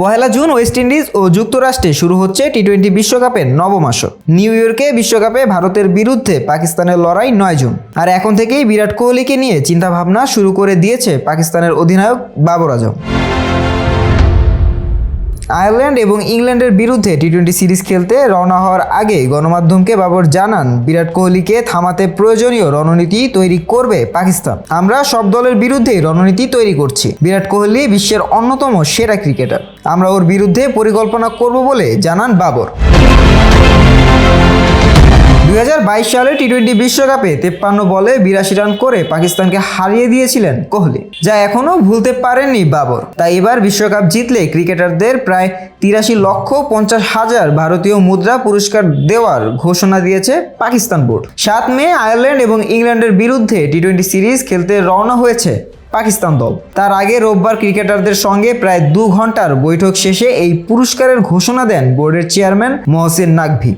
পহেলা June West Indies ও যুক্তরাষ্ট্রে শুরু হচ্ছে টি টোয়েন্টি বিশ্বকাপের নবম আসর। নিউ ইয়র্কে বিশ্বকাপে ভারতের বিরুদ্ধে পাকিস্তানের লড়াই নয় জুন। আর এখন থেকেই বিরাট কোহলিকে নিয়ে চিন্তাভাবনা শুরু করে দিয়েছে পাকিস্তানের অধিনায়ক বাবর আজম। আয়ারল্যান্ড এবং ইংল্যান্ডের বিরুদ্ধে টি টোয়েন্টি সিরিজ খেলতে রওনা হওয়ার আগে গণমাধ্যমকে বাবর জানান, বিরাট কোহলিকে থামাতে প্রয়োজনীয় রণনীতি তৈরি করবে পাকিস্তান। আমরা সব দলের বিরুদ্ধেই রণনীতি তৈরি করছি। বিরাট কোহলি বিশ্বের অন্যতম সেরা ক্রিকেটার। আমরা ওর বিরুদ্ধে পরিকল্পনা করব বলে জানান বাবর। দুই হাজার বাইশ সালে টি টোয়েন্টি বিশ্বকাপে তেপ্পান্ন বলে বিরাশি রান করে পাকিস্তানকে হারিয়ে দিয়েছিলেন কোহলি, যা এখনও ভুলতে পারেননি বাবর। তাই এবার বিশ্বকাপ জিতলে ক্রিকেটারদের প্রায় তিরাশি লক্ষ পঞ্চাশ হাজার ভারতীয় মুদ্রা পুরস্কার দেওয়ার ঘোষণা দিয়েছে পাকিস্তান বোর্ড। সাত মে আয়ারল্যান্ড এবং ইংল্যান্ডের বিরুদ্ধে টি টোয়েন্টি সিরিজ খেলতে রওনা হয়েছে পাকিস্তান দল। তার আগে রোববার ক্রিকেটারদের সঙ্গে প্রায় দু ঘণ্টার বৈঠক শেষে এই পুরস্কারের ঘোষণা দেন বোর্ডের চেয়ারম্যান মহসিন নাকভি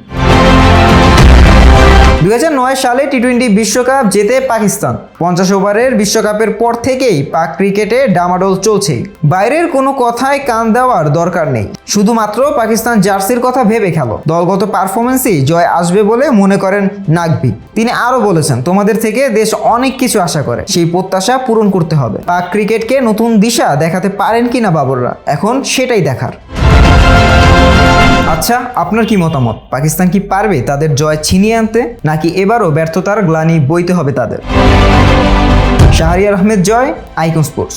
দুই হাজার নয় সালে টি টোয়েন্টি বিশ্বকাপ জেতে পাকিস্তান। পঞ্চাশ ওভারের বিশ্বকাপের পর থেকেই পাক ক্রিকেটে ডামাডোল চলছেই বাইরের কোনো কথায় কান দেওয়ার দরকার নেই। শুধুমাত্র পাকিস্তান জার্সির কথা ভেবে খেলো। দলগত পারফরমেন্সই জয় আসবে বলে মনে করেন নাকভি তিনি আরও বলেছেন, তোমাদের থেকে দেশ অনেক কিছু আশা করে। সেই প্রত্যাশা পূরণ করতে হবে। পাক ক্রিকেটকে নতুন দিশা দেখাতে পারেন কিনা বাবররা। এখন সেটাই দেখার। আচ্ছা আপনার কি মতামত? পাকিস্তান কি পারবে তাদের জয় ছিনিয়ে আনতে, নাকি এবারও ব্যর্থতার গ্লানি বইতে হবে তাদের? Shahriar Ahmed Joy, Icon Sports.